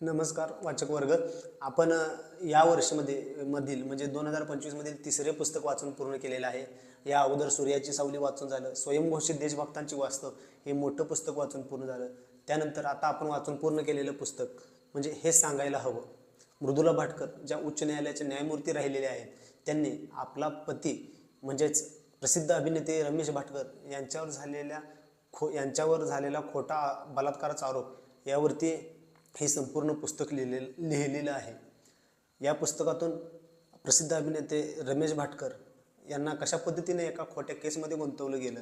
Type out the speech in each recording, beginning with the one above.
नमस्कार वाचक वर्ग. आपण या वर्षामध्ये मधील म्हणजे दोन हजार पंचवीसमधील तिसरे पुस्तक वाचून पूर्ण केलेलं आहे. या अगोदर सूर्याची सावली वाचून झालं स्वयंघोषित देशभक्तांची वास्तव हे मोठं पुस्तक वाचून पूर्ण झालं. त्यानंतर आता आपण वाचून पूर्ण केलेलं पुस्तक म्हणजे हे सांगायला हवं. मृदुला भाटकर ज्या उच्च न्यायालयाचे न्यायमूर्ती राहिलेले आहेत त्यांनी आपला पती म्हणजेच प्रसिद्ध अभिनेते रमेश भाटकर यांच्यावर झालेल्या खो यांच्यावर झालेला खोटा बलात्काराचा आरोप यावरती हे संपूर्ण पुस्तक लिहिले लिहिलेलं आहे. या पुस्तकातून प्रसिद्ध अभिनेते रमेश भाटकर यांना कशा पद्धतीने एका खोट्या केसमध्ये गुंतवलं गेलं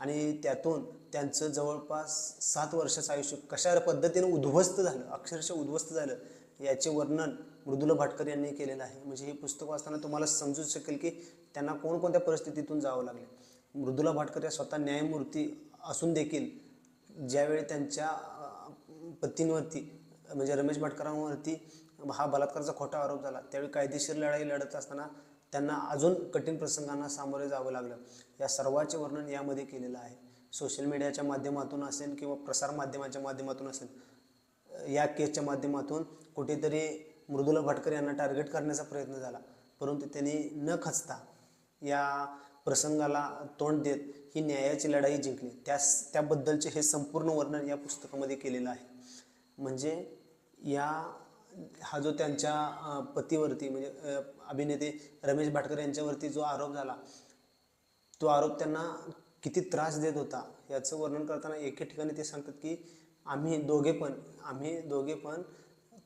आणि त्यातून त्यांचं जवळपास सात वर्षाचं आयुष्य कशा पद्धतीने उद्ध्वस्त झालं अक्षरशः उद्ध्वस्त झालं याचे वर्णन मृदुला भाटकर यांनी केलेलं आहे. म्हणजे हे पुस्तक वाचताना तुम्हाला समजू शकेल की त्यांना कोणकोणत्या परिस्थितीतून जावं लागले. मृदुला भाटकर या स्वतः न्यायमूर्ती असून देखील ज्यावेळी त्यांच्या पतींवरती म्हणजे रमेश भाटकरांवरती हा बलात्काराचा खोटा आरोप झाला. त्यावेळी कायदेशीर लढाई लढत असताना त्यांना अजून कठीण प्रसंगांना सामोरे जावं लागलं. या सर्वाचे वर्णन यामध्ये केलेलं आहे. सोशल मीडियाच्या माध्यमातून असेल किंवा प्रसारमाध्यमाच्या माध्यमातून असेल या केसच्या माध्यमातून कुठेतरी मृदुला भाटकर यांना टार्गेट करण्याचा प्रयत्न झाला. परंतु त्यांनी न खचता या प्रसंगाला तोंड देत ही न्यायाची लढाई जिंकली. त्यास त्याबद्दलचे हे संपूर्ण वर्णन या पुस्तकामध्ये केलेलं आहे. म्हणजे या हा जो त्यांच्या पतीवरती म्हणजे अभिनेते रमेश भाटकर यांच्यावरती जो आरोप झाला तो आरोप त्यांना किती त्रास देत होता याचं वर्णन करताना एके ठिकाणी ते सांगतात की आम्ही दोघे पण आम्ही दोघे पण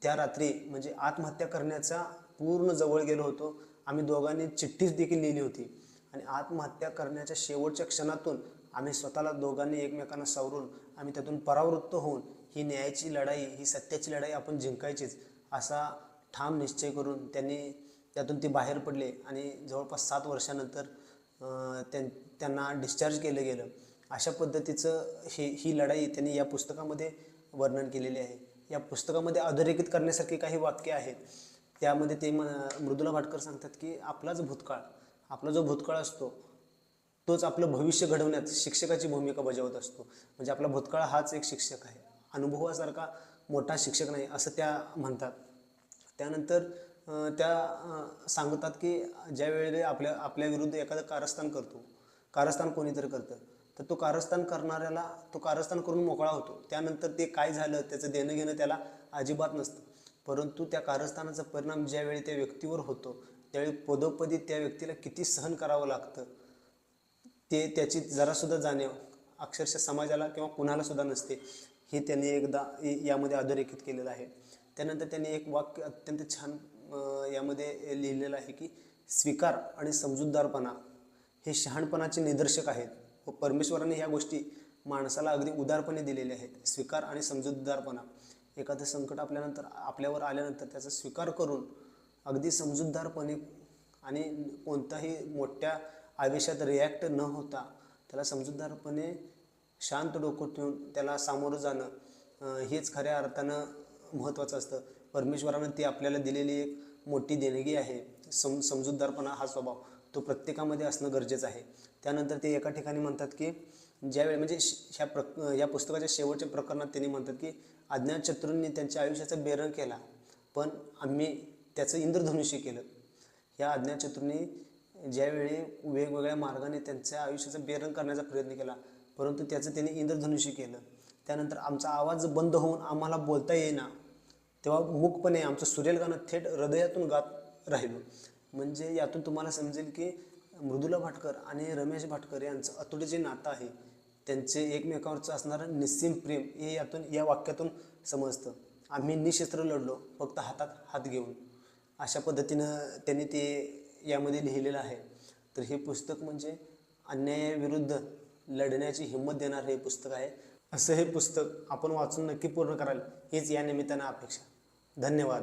त्या रात्री म्हणजे आत्महत्या करण्याचा पूर्ण जवळ गेलो होतो. आम्ही दोघांनी चिठ्ठीच देखील लिहिली होती. आणि आत्महत्या करण्याच्या शेवटच्या क्षणातून आम्ही स्वतःला दोघांनी एकमेकांना सावरून आम्ही त्यातून परावृत्त होऊन ही न्यायाची लढाई ही सत्याची लढाई आपण जिंकायचीच असा ठाम निश्चय करून त्यांनी त्यातून ते बाहेर पडले आणि जवळपास सात वर्षानंतर त्यां त्यांना डिस्चार्ज केलं गेलं. अशा पद्धतीचं हे ही लढाई त्यांनी या पुस्तकामध्ये वर्णन केलेली आहे. या पुस्तकामध्ये अधोरेखित करण्यासारखी काही वाक्य आहेत. त्यामध्ये ते म मृदुला भाटकर सांगतात की आपलाच भूतकाळ आपला जो भूतकाळ असतो तोच आपलं भविष्य घडवण्यात शिक्षकाची भूमिका बजावत असतो. म्हणजे आपला भूतकाळ हाच एक शिक्षक आहे. अनुभवासारखा मोठा शिक्षक नाही असं त्या म्हणतात. त्यानंतर त्या सांगतात की ज्यावेळेला आपल्या आपल्या विरुद्ध एखादं कारस्थान करतो कारस्थान कोणीतरी करतं तर तो कारस्थान करणाऱ्याला तो कारस्थान करून मोकळा होतो. त्यानंतर ते काय झालं त्याचं देणं घेणं त्याला अजिबात नसतं. परंतु त्या कारस्थानाचा परिणाम ज्यावेळी त्या व्यक्तीवर होतो त्यावेळी पदोपदी त्या व्यक्तीला किती सहन करावं लागतं ते त्याची जरासुद्धा जाणीव अक्षरशः समाजाला किंवा कुणालासुद्धा नसते. हे त्यांनी एकदा यामध्ये अधोरेखित केलेलं आहे. त्यानंतर त्यांनी एक वाक्य अत्यंत छान यामध्ये लिहिलेलं आहे की स्वीकार आणि समजूतदारपणा हे शहाणपणाचे निदर्शक आहेत व परमेश्वराने ह्या गोष्टी माणसाला अगदी उदारपणे दिलेल्या आहेत. स्वीकार आणि समजूतदारपणा. एखादं संकट आपल्यानंतर आपल्यावर आल्यानंतर त्याचा स्वीकार करून अगदी समजूतदारपणे आणि कोणताही मोठ्या आवेशात रिॲक्ट न होता त्याला समजूतदारपणे शांत डोकं ठेवून त्याला सामोरं जाणं हेच खऱ्या अर्थानं महत्त्वाचं असतं. परमेश्वरानं ती आपल्याला दिलेली एक मोठी देणगी आहे. सम समजूतदारपणा हा स्वभाव तो प्रत्येकामध्ये असणं गरजेचं आहे. त्यानंतर ते एका ठिकाणी म्हणतात की ज्यावेळी म्हणजे श- ह्या प्रक या पुस्तकाच्या शेवटच्या प्रकरणात त्यांनी म्हणतात की अज्ञात शत्रूंनी त्यांच्या आयुष्याचा बेरंग केला पण आम्ही त्याचं इंद्रधनुष्य केलं. या अज्ञात शत्रूंनी ज्यावेळी वेगवेगळ्या मार्गाने त्यांच्या आयुष्याचा बेरंग करण्याचा प्रयत्न केला परंतु त्याचं त्यांनी इंद्रधनुष्य केलं. त्यानंतर आमचा आवाज बंद होऊन आम्हाला बोलता येईना. तेव्हा मूकपणे आमचं सुरेल गाणं थेट हृदयातून गात राहिलो. म्हणजे यातून तुम्हाला समजेल की मृदुला भाटकर आणि रमेश भाटकर यांचं अतुट जे नातं आहे त्यांचे एकमेकावरचं असणारं निस्सीम प्रेम हे यातून या वाक्यातून समजतं. आम्ही निशस्त्र लढलो फक्त हातात हात घेऊन. अशा पद्धतीनं त्यांनी ते यामध्ये लिहिलेलं आहे. तर हे पुस्तक म्हणजे अन्यायाविरुद्ध लढण्याची हिंमत देणारं हे पुस्तक आहे. असं हे पुस्तक आपण वाचून नक्की पूर्ण कराल हीच या निमित्तानं अपेक्षा. धन्यवाद.